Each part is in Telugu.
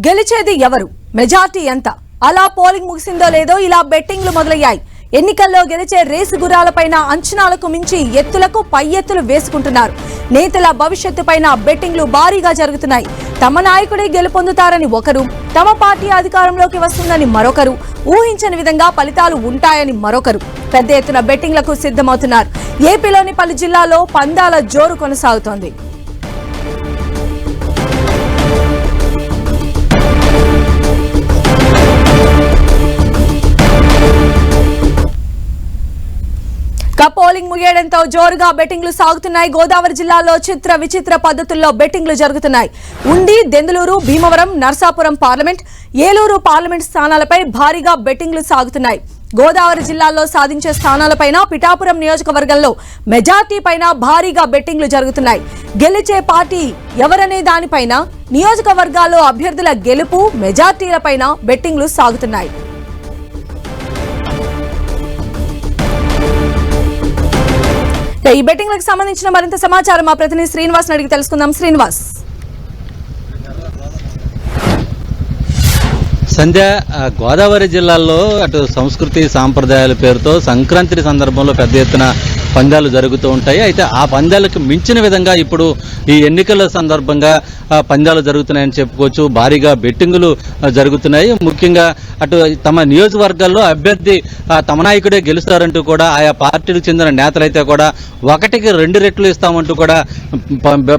గెలిచేది ఎవరు? మెజార్టీ ఎంత? అలా పోలింగ్ ముగిసిందో లేదో ఇలా బెట్టింగ్లు మొదలయ్యాయి. ఎన్నికల్లో గెలిచే రేసు గుర్రాలపైన అంచనాలకు మించి ఎత్తులకు పై ఎత్తులు వేసుకుంటున్నారు. నేతల భవిష్యత్తు పైన బెట్టింగ్లు భారీగా జరుగుతున్నాయి. తమ నాయకుడే గెలుపొందుతారని ఒకరు తమ పార్టీ అధికారంలోకి వస్తుందని మరొకరు ఊహించని విధంగా ఫలితాలు ఉంటాయని మరొకరు. పెద్ద ఎత్తున బెట్టింగ్లకు సిద్ధమవుతున్నారు. ఏపీలోని పలు జిల్లాల్లో పందాల జోరు కొనసాగుతోంది. ఇక పోలింగ్ ముగియడంతో జోరుగా బెట్టింగ్లు సాగుతున్నాయి. గోదావరి జిల్లాలో చిత్ర విచిత్ర పద్ధతుల్లో బెట్టింగ్లు జరుగుతున్నాయి. ఉండి దెందులూరు భీమవరం నర్సాపురం పార్లమెంట్ ఏలూరు పార్లమెంట్ స్థానాలపై భారీగా బెట్టింగ్లు సాగుతున్నాయి. గోదావరి జిల్లాలో సాధించే స్థానాలపైన పిఠాపురం నియోజకవర్గంలో మెజార్టీ పైన భారీగా బెట్టింగ్లు జరుగుతున్నాయి. గెలిచే పార్టీ ఎవరనే దానిపైన నియోజకవర్గాల్లో అభ్యర్థుల గెలుపు మెజార్టీలపైన బెట్టింగ్లు సాగుతున్నాయి. ఈ బెట్టింగ్లకు సంబంధించిన మరింత సమాచారం మా ప్రతినిధి శ్రీనివాస్ అడిగి తెలుసుకుందాం. శ్రీనివాస్. సంధ్య గోదావరి జిల్లాలో అటు సంస్కృతి సాంప్రదాయాల పేరుతో సంక్రాంతి సందర్భంలో పెద్ద ఎత్తున పందాలు జరుగుతూ ఉంటాయి. అయితే ఆ పందాలకు మించిన విధంగా ఇప్పుడు ఈ ఎన్నికల సందర్భంగా పందాలు జరుగుతున్నాయని చెప్పుకోవచ్చు. భారీగా బెట్టింగులు జరుగుతున్నాయి. ముఖ్యంగా అటు తమ నియోజకవర్గాల్లో అభ్యర్థి తమ నాయకుడే గెలుస్తారంటూ కూడా ఆయా పార్టీలకు చెందిన నేతలైతే కూడా ఒకటికి రెండు రెట్లు ఇస్తామంటూ కూడా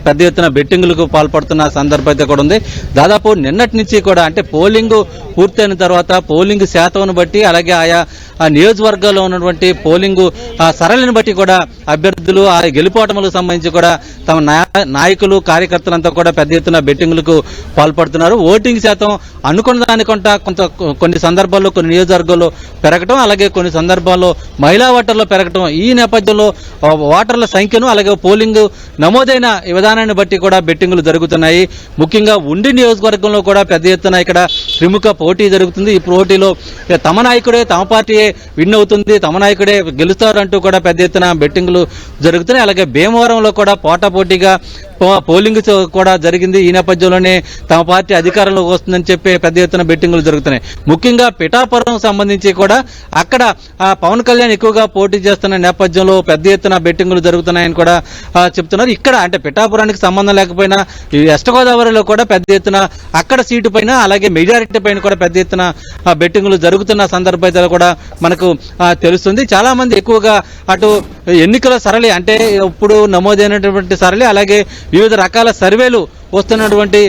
పెద్ద ఎత్తున బెట్టింగులకు పాల్పడుతున్న సందర్భం అయితే కూడా ఉంది. దాదాపు నిన్నటి నుంచి కూడా అంటే పోలింగ్ పూర్తయిన తర్వాత పోలింగ్ శాతం బట్టి అలాగే ఆయా ఆ నియోజకవర్గాల్లో ఉన్నటువంటి పోలింగ్ ఆ సరళిని బట్టి కూడా అభ్యర్థులు ఆ గెలుపోటములకు సంబంధించి కూడా తమ నాయకులు కార్యకర్తలంతా కూడా పెద్ద ఎత్తున బెట్టింగులకు పాల్పడుతున్నారు. ఓటింగ్ శాతం అనుకున్న దానికంట కొంత కొన్ని సందర్భాల్లో కొన్ని నియోజకవర్గాల్లో పెరగటం అలాగే కొన్ని సందర్భాల్లో మహిళా ఓటర్లు పెరగటం. ఈ నేపథ్యంలో ఓటర్ల సంఖ్యను అలాగే పోలింగ్ నమోదైన విధానాన్ని బట్టి కూడా బెట్టింగులు జరుగుతున్నాయి. ముఖ్యంగా ఉండి నియోజకవర్గంలో కూడా పెద్ద ఎత్తున ఇక్కడ ప్రముఖ పోటీ జరుగుతుంది. ఈ పోటీలో తమ నాయకుడే తమ పార్టీయే విన్ అవుతుంది తమ నాయకుడే గెలుస్తారంటూ కూడా పెద్ద ఎత్తున బెట్టింగులు జరుగుతున్నాయి. అలాగే భీమవరంలో కూడా పోటాపోటీగా పో- పోలింగ్ కూడా జరిగింది. ఈ నేపథ్యంలోనే తమ పార్టీ అధికారంలోకి వస్తుందని చెప్పి పెద్ద ఎత్తున బెట్టింగులు జరుగుతున్నాయి. ముఖ్యంగా పిఠాపురం సంబంధించి కూడా అక్కడ పవన్ కళ్యాణ్ ఎక్కువగా పోటీ చేస్తున్న నేపథ్యంలో పెద్ద ఎత్తున బెట్టింగులు జరుగుతున్నాయని కూడా చెప్తున్నారు. ఇక్కడ అంటే పిఠాపురానికి సంబంధం లేకపోయినా వెస్ట్ గోదావరిలో కూడా పెద్ద ఎత్తున అక్కడ సీటు పైన అలాగే మెజారిటీ పైన కూడా పెద్ద ఎత్తున బెట్టింగ్లు బెట్టింగులు జరుగుతున్న సందర్భాలు కూడా మనకు తెలుస్తుంది. చాలా మంది ఎక్కువగా అటు ఎన్నికల సరళి అంటే ఇప్పుడు నమోదైనటువంటి సరళి అలాగే వివిధ రకాల సర్వేలు వస్తున్నటువంటి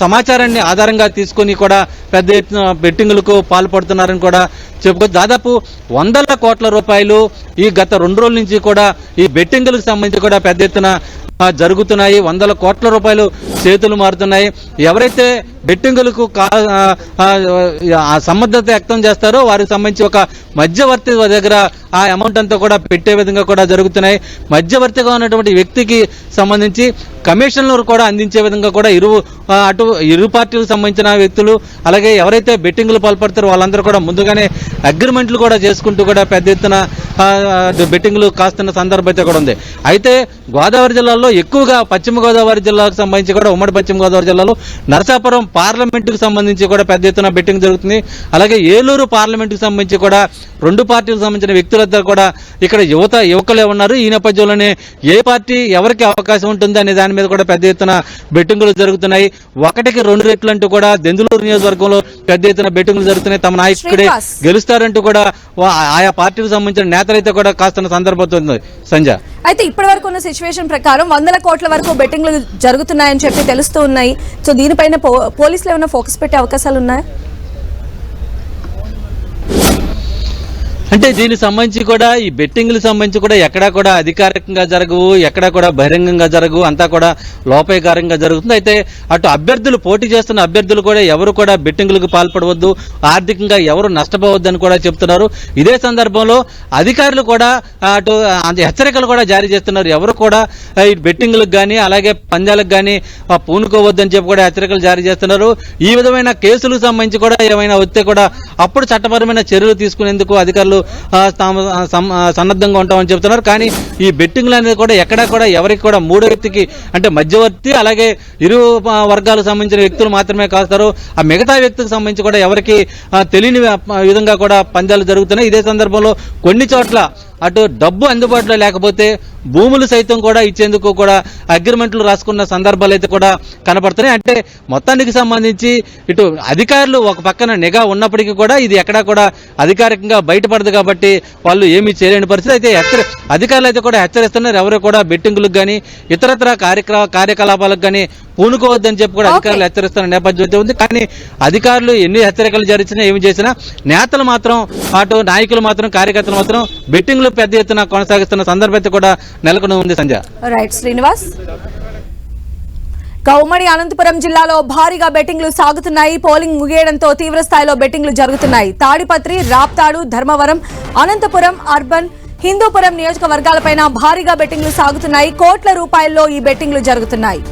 సమాచారాన్ని ఆధారంగా తీసుకొని కూడా పెద్ద ఎత్తున బెట్టింగులకు పాల్పడుతున్నారని కూడా చెప్పుకోవచ్చు దాదాపు వందల కోట్ల రూపాయలు ఈ గత రెండు రోజుల నుంచి కూడా ఈ బెట్టింగులకు సంబంధించి కూడా పెద్ద ఎత్తున జరుగుతున్నాయి. వందల కోట్ల రూపాయలు చేతులు మారుతున్నాయి. ఎవరైతే బెట్టింగులకు కా సమర్థత వ్యక్తం చేస్తారో వారికి సంబంధించి ఒక మధ్యవర్తి దగ్గర ఆ అమౌంట్ అంతా కూడా పెట్టే విధంగా కూడా జరుగుతున్నాయి. మధ్యవర్తిగా ఉన్నటువంటి వ్యక్తికి సంబంధించి కమిషన్లు కూడా అందించే విధంగా కూడా ఇరు అటు ఇరు పార్టీలకు సంబంధించిన వ్యక్తులు అలాగే ఎవరైతే బెట్టింగ్లు పాల్పడతారో వాళ్ళందరూ కూడా ముందుగానే అగ్రిమెంట్లు కూడా చేసుకుంటూ కూడా పెద్ద ఎత్తున బెట్టింగ్లు కాస్తున్న సందర్భం అయితే కూడా ఉంది. అయితే గోదావరి జిల్లాలో ఎక్కువగా పశ్చిమ గోదావరి జిల్లాకు సంబంధించి కూడా ఉమ్మడి పశ్చిమ గోదావరి జిల్లాలో నరసాపురం పార్లమెంటుకు సంబంధించి కూడా పెద్ద ఎత్తున బెట్టింగ్ జరుగుతుంది. అలాగే ఏలూరు పార్లమెంటుకు సంబంధించి కూడా రెండు పార్టీలకు సంబంధించిన వ్యక్తులందరూ కూడా ఇక్కడ యువత యువకులే ఉన్నారు. ఈ నేపథ్యంలోనే ఏ పార్టీ ఎవరికి అవకాశం ఉంటుంది అనే దాని మీద కూడా పెద్ద ఎత్తున బెట్టింగులు జరుగుతున్నాయి. ఒకటికి రెండు రెట్లు అంటూ కూడా దెందులూరు నియోజకవర్గంలో పెద్ద ఎత్తున బెట్టింగులు జరుగుతున్నాయి. తమ నాయకుడే. గెలుస్తారంటూ కూడా ఆయా పార్టీలకు సంబంధించిన నేతలైతే కూడా కాస్తున్న సందర్భం సంజయ్ అయితే ఇప్పటి వరకు ఉన్న సిచ్యువేషన్ ప్రకారం వందల కోట్ల వరకు బెట్టింగ్లు జరుగుతున్నాయని చెప్పి తెలుస్తూ ఉన్నాయి. సో దీనిపైన పోలీసులు ఏమైనా ఫోకస్ పెట్టే అవకాశాలు ఉన్నాయా? అంటే దీనికి సంబంధించి కూడా ఈ బెట్టింగ్లకు సంబంధించి కూడా ఎక్కడా కూడా అధికారికంగా జరగవు ఎక్కడా కూడా బహిరంగంగా జరగవు అంతా కూడా లోపాయకారంగా జరుగుతుంది. అయితే అటు అభ్యర్థులు పోటీ చేస్తున్న అభ్యర్థులు కూడా ఎవరు కూడా బెట్టింగ్లకు పాల్పడవద్దు ఆర్థికంగా ఎవరు నష్టపోవద్దని కూడా చెప్తున్నారు. ఇదే సందర్భంలో అధికారులు కూడా అటు హెచ్చరికలు కూడా జారీ చేస్తున్నారు. ఎవరు కూడా ఈ బెట్టింగ్లకు కానీ అలాగే పందాలకు కానీ పూనుకోవద్దని చెప్పి కూడా హెచ్చరికలు జారీ చేస్తున్నారు. ఈ విధమైన కేసులకు సంబంధించి కూడా ఏమైనా వస్తే కూడా అప్పుడు చట్టపరమైన చర్యలు తీసుకునేందుకు అధికారులు తాము సన్నద్ధంగా ఉంటామని చెప్తున్నారు. కానీ ఈ బెట్టింగ్లు అనేది కూడా ఎక్కడా కూడా ఎవరికి కూడా మూడో వ్యక్తికి అంటే మధ్యవర్తి అలాగే ఇరు వర్గాలకు సంబంధించిన వ్యక్తులు మాత్రమే కాస్తారు. ఆ మిగతా వ్యక్తికి సంబంధించి కూడా ఎవరికి తెలియని విధంగా కూడా పందాలు జరుగుతున్నాయి. ఇదే సందర్భంలో కొన్ని చోట్ల అటు డబ్బు అందుబాటులో లేకపోతే భూములు సైతం కూడా ఇచ్చేందుకు కూడా అగ్రిమెంట్లు రాసుకున్న సందర్భాలు అయితే కూడా కనపడుతున్నాయి. అంటే మొత్తానికి సంబంధించి ఇటు అధికారులు ఒక పక్కన నిఘా ఉన్నప్పటికీ కూడా ఇది ఎక్కడా కూడా అధికారికంగా బయటపడదు కాబట్టి వాళ్ళు ఏమీ చేయలేని పరిస్థితి. అయితే హెచ్చరి అధికారులు అయితే కూడా హెచ్చరిస్తున్నారు. ఎవరు కూడా బెట్టింగులకు కానీ ఇతరత్ర కార్యక్రమ కార్యకలాపాలకు కానీ పూనుకోవద్దని చెప్పి కూడా. అధికారులు హెచ్చరిస్తున్న నేపథ్యం ఉంది. కానీ అధికారులు ఎన్ని హెచ్చరికలు జరిచినా ఏమి చేసినా నేతలు మాత్రం అటు నాయకులు మాత్రం కార్యకర్తలు మాత్రం బెట్టింగ్లు పెద్ద ఎత్తున కొనసాగిస్తున్న సందర్భం కూడా నెలకొని ఉంది సంజయ్ రైట్ శ్రీనివాస్. ఇక ఉమ్మడి అనంతపురం జిల్లాలో భారీగా బెట్టింగ్లు సాగుతున్నాయి. పోలింగ్ ముగియడంతో తీవ్ర స్థాయిలో బెట్టింగ్లు జరుగుతున్నాయి. తాడిపత్రి రాప్తాడు ధర్మవరం అనంతపురం అర్బన్ హిందూపురం నియోజకవర్గాలపైన భారీగా బెట్టింగ్లు సాగుతున్నాయి. కోట్ల రూపాయల్లో ఈ బెట్టింగ్లు జరుగుతున్నాయి.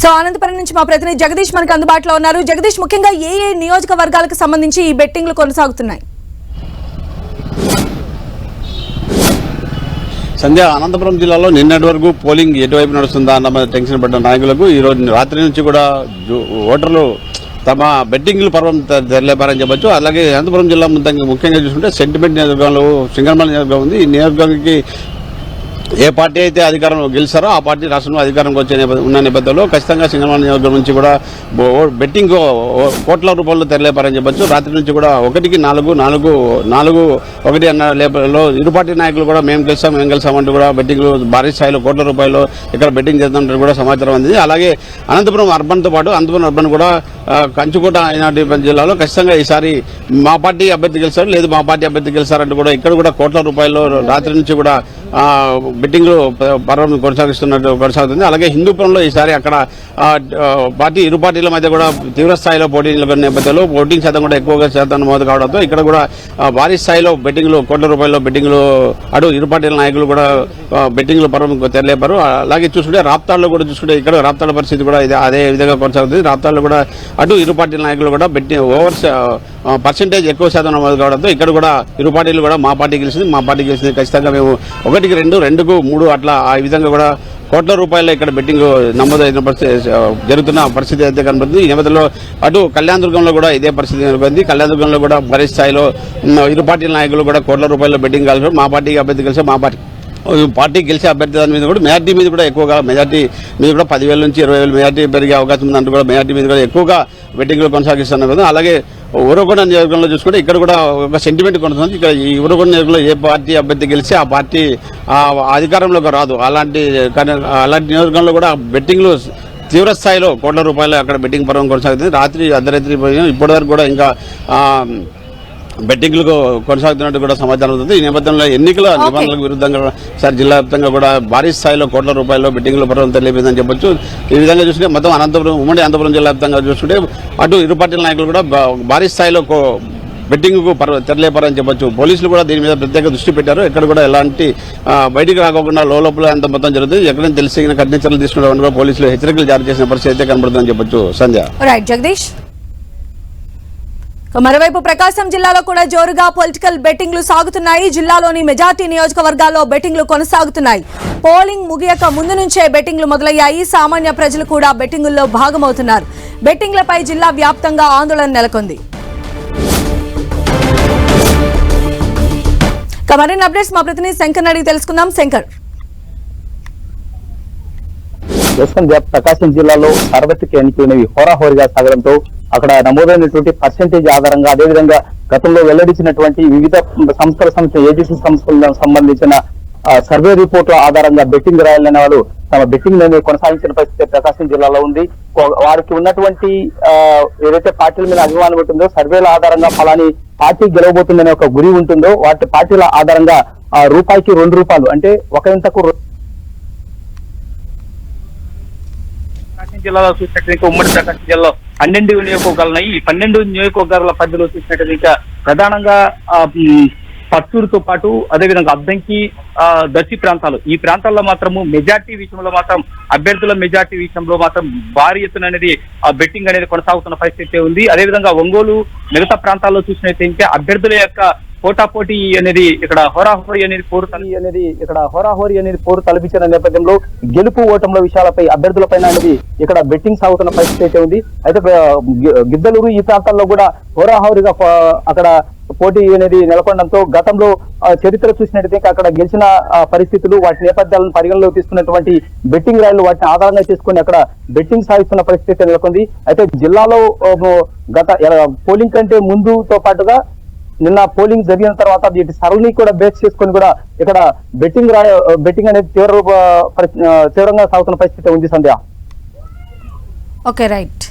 సో అనంతపురం నుంచి మా ప్రతినిధి జగదీష్ మనకు అందుబాటులో ఉన్నారు. జగదీష్ ముఖ్యంగా ఏ ఏ నియోజకవర్గాలకు సంబంధించి ఈ బెట్టింగ్లు కొనసాగుతున్నాయి? సంధ్య అనంతపురం జిల్లాలో నిన్నటి వరకు పోలింగ్ ఎటువైపు నడుస్తుందా అన్న టెన్షన్ పడ్డ నాయకులకు ఈ రోజు రాత్రి నుంచి కూడా ఓటర్లు తమ బెట్టింగ్లు పర్వం తెరలేపారని చెప్పొచ్చు. అలాగే అనంతపురం జిల్లా ముఖ్యంగా ముఖ్యంగా చూసుకుంటే సెంటిమెంట్ నియోజకవర్గంలో సింగర్మల్ నియోజకవర్గం ఉంది. ఈ నియోజకవర్గానికి ఏ పార్టీ అయితే అధికారంలో గెలిచారో ఆ పార్టీ రాష్ట్రంలో అధికారంకి వచ్చే ఉన్న నేపథ్యంలో ఖచ్చితంగా సింగల్మాన్ నియోజకవర్గం నుంచి కూడా బెట్టింగ్ ఓ- కోట్ల రూపాయలు తెరలేపారని చెప్పొచ్చు. రాత్రి నుంచి కూడా ఒకటికి నాలుగు నాలుగు నాలుగు ఒకటి అన్న లేపలో ఇరు పార్టీ నాయకులు కూడా మేము గెలిచాం మేము గెలిచామంటూ కూడా బెట్టింగ్లు భారీ స్థాయిలో కోట్ల రూపాయలు ఇక్కడ బెట్టింగ్ చేస్తున్నట్టు కూడా సమాచారం అందింది. అలాగే అనంతపురం అర్బన్తో పాటు అనంతపురం అర్బన్ కూడా కంచుకోట అయినటువంటి జిల్లాలో ఖచ్చితంగా ఈసారి మా పార్టీ అభ్యర్థి గెలిచారు లేదు మా పార్టీ అభ్యర్థి గెలిచారంటూ కూడా ఇక్కడ కూడా కోట్ల రూపాయలు రాత్రి నుంచి కూడా బెట్టింగ్లు పర్వం కొనసాగిస్తున్నట్టు కొనసాగుతుంది. అలాగే హిందూపురంలో ఈసారి అక్కడ పార్టీ ఇరు పార్టీల మధ్య కూడా తీవ్ర స్థాయిలో పోటీ నిలబడిన నేపథ్యంలో ఓటింగ్ శాతం కూడా ఎక్కువగా శాతం నమోదు కావడంతో ఇక్కడ కూడా భారీ స్థాయిలో బెట్టింగ్లు కోట్ల రూపాయల్లో బెట్టింగ్లు అటు ఇరు పార్టీల నాయకులు కూడా బెట్టింగ్లు పర్వం తెరలేపారు. అలాగే చూసుకుంటే రాప్తాడులో కూడా చూసుకుంటే ఇక్కడ రాప్తాడు పరిస్థితి కూడా ఇదే అదే విధంగా కొనసాగుతుంది. రాప్తాడులో కూడా అటు ఇరు పార్టీల నాయకులు కూడా బెట్టి ఓవర్ పర్సంటేజ్ ఎక్కువ శాతం నమోదు కావడంతో ఇక్కడ కూడా ఇరు పార్టీలు కూడా మా పార్టీ గెలిచింది మా పార్టీ గెలిచింది. ఖచ్చితంగా మేము ఒకటికి రెండు రెండుకు మూడు అట్లా ఆ విధంగా కూడా కోట్ల రూపాయల ఇక్కడ బెట్టింగ్ నమోదైన పరిస్థితి జరుగుతున్న పరిస్థితి అయితే కనబడుతుంది. ఈ నేపథ్యంలో అటు కళ్యాణదుర్గంలో కూడా ఇదే పరిస్థితి కనబడింది కళ్యాణదుర్గంలో కూడా భారీ స్థాయిలో ఇరు పార్టీల నాయకులు కూడా కోట్ల రూపాయల బెట్టింగ్ కలిసి మా పార్టీకి అభ్యర్థి కలిసి మా పార్టీ పార్టీ గెలిచే అభ్యర్థి దాని మీద కూడా మెజార్టీ మీద కూడా ఎక్కువగా మెజార్టీ మీద కూడా పదివేల నుంచి ఇరవై వేలు మెజార్టీ పెరిగే అవకాశం ఉందంటూ కూడా మెజార్టీ మీద కూడా ఎక్కువగా బెట్టింగ్లు కొనసాగిస్తున్నారు. కదా అలాగే ఊరకొండ నియోజకవర్గంలో చూసుకుంటే ఇక్కడ కూడా ఒక సెంటిమెంట్ కొనసాగుతుంది ఇక్కడ ఈ ఊరకొండ నియోజకవర్గంలో ఏ పార్టీ అభ్యర్థి గెలిస్తే ఆ పార్టీ అధికారంలోకి రాదు. అలాంటి కానీ అలాంటి నియోజకవర్గంలో కూడా బెట్టింగ్లు తీవ్ర స్థాయిలో కోట్ల రూపాయలు అక్కడ బెట్టింగ్ పర్వం కొనసాగుతుంది. రాత్రి అర్ధరాత్రి ఇప్పటివరకు కూడా ఇంకా బెట్టింగ్లకు కొనసాగుతున్నట్టు కూడా సమాచారం ఉంది. ఈ నేపథ్యంలో ఎన్నికల నిబంధనలకు విరుద్ధంగా సార్ జిల్లా వ్యాప్తంగా కూడా భారీ స్థాయిలో కోట్ల రూపాయల్లో బెట్టింగ్ల పర్వం తెలియదని చెప్పొచ్చు. ఈ విధంగా చూసుకుంటే మొత్తం అనంతపురం ఉమ్మడి అనంతపురం జిల్లా వ్యాప్తంగా చూసుకుంటే అటు ఇరు పార్టీల నాయకులు కూడా భారీ స్థాయిలో కో- బెట్టింగ్కు పర్వ తెరలేపారని చెప్పొచ్చు. పోలీసులు కూడా దీని మీద ప్రత్యేక దృష్టి పెట్టారు. ఎక్కడ కూడా ఎలాంటి బయటికి రాకోకుండా లోపల అంత మొత్తం జరుగుతుంది. ఎక్కడైనా తెలిసిన కఠిన చర్యలు తీసుకున్నామని కూడా పోలీసులు హెచ్చరికలు జారీ చేసిన పరిస్థితి అయితే కనబడుతుందని చెప్పొచ్చు. సంధ్య. రైట్ జగదీష్ ఇక మరోవైపు ప్రకాశం జిల్లాలో కూడా జోరుగా పొలిటికల్ బెట్టింగ్లు సాగుతున్నాయి. జిల్లాలోని మెజార్టీ నియోజకవర్గాల్లో బెట్టింగ్లు కొనసాగుతున్నాయి. పోలింగ్ ముగియక ముందు నుంచే బెట్టింగ్లు మొదలయ్యాయి. సామాన్య ప్రజలు కూడా బెట్టింగుల్లో భాగమవుతున్నారు. బెట్టింగ్లపై జిల్లా వ్యాప్తంగా ఆందోళన నెలకొంది. మరిన్ని అప్డేట్స్ మా ప్రతినిధి శంకర్ అడిగి తెలుసుకుందాం. శంకర్. ప్రస్తుతం ప్రకాశం జిల్లాలో సార్వత్రిక ఎన్నికలు హోరాహోరీగా సాగడంతో అక్కడ నమోదైనటువంటి పర్సెంటేజ్ ఆధారంగా అదేవిధంగా గతంలో వెల్లడించినటువంటి వివిధ సంస్థల సంస్థ ఏజెన్సీ సంస్థలకు సంబంధించిన సర్వే రిపోర్ట్ల ఆధారంగా బెట్టింగ్ రాయాలనే వాళ్ళు తమ బెట్టింగ్ అనేది కొనసాగించిన పరిస్థితి ప్రకాశం జిల్లాలో ఉంది. వారికి ఉన్నటువంటి ఏదైతే పార్టీల మీద అభిమానం ఉంటుందో సర్వేల ఆధారంగా ఫలాని పార్టీ గెలవబోతుందనే ఒక గురి ఉంటుందో వాటి పార్టీల ఆధారంగా రూపాయికి రెండు రూపాయలు అంటే ఒక ఇంతకు ప్రకాశం జిల్లాలో చూసినట్లయితే ఉమ్మడి ప్రకాశం జిల్లాలో పన్నెండు నియోజకవర్గాలు ఉన్నాయి ఈ పన్నెండు నియోజకవర్గాల పరిధిలో చూసినట్లయితే ప్రధానంగా పత్తూరుతో పాటు అదేవిధంగా అద్దంకి ఆ, దర్శి ప్రాంతాలు. ఈ ప్రాంతాల్లో మాత్రము మెజార్టీ విషయంలో మాత్రం అభ్యర్థుల మెజార్టీ విషయంలో మాత్రం భారీ ఎత్తున అనేది ఆ బెట్టింగ్ అనేది కొనసాగుతున్న పరిస్థితి ఉంది. అదేవిధంగా ఒంగోలు మిగతా ప్రాంతాల్లో చూసినట్టయితే అభ్యర్థుల యొక్క పోటాపోటీ అనేది ఇక్కడ హోరాహోరీ అనేది పోరు తల- అనేది ఇక్కడ హోరాహోరీ అనేది పోరు తలపించిన నేపథ్యంలో గెలుపు ఓటముల విషయాలపై అభ్యర్థులపైన అనేది ఇక్కడ బెట్టింగ్ సాగుతున్న పరిస్థితి అయితే ఉంది. అయితే గిద్దలూరు ఈ ప్రాంతాల్లో కూడా హోరాహోరీగా అక్కడ పోటీ అనేది నెలకొనడంతో గతంలో చరిత్ర చూసినట్టయితే అక్కడ గెలిచిన పరిస్థితులు వాటి నేపథ్యాలను పరిగణలోకి తీసుకున్నటువంటి బెట్టింగ్ రైళ్ళు వాటిని ఆధారంగా చేసుకుని అక్కడ బెట్టింగ్ సాగిస్తున్న పరిస్థితి నెలకొంది. అయితే జిల్లాలో గత పోలింగ్ కంటే ముందుతో పాటుగా నిన్న పోలింగ్ జరిగిన తర్వాత వీటి సరళి కూడా బేస్ చేసుకొని కూడా ఇక్కడ బెట్టింగ్ రా బెట్టింగ్ అనేది తీవ్ర తీవ్రంగా సాగుతున్న పరిస్థితి ఉంది సంధ్య. Okay right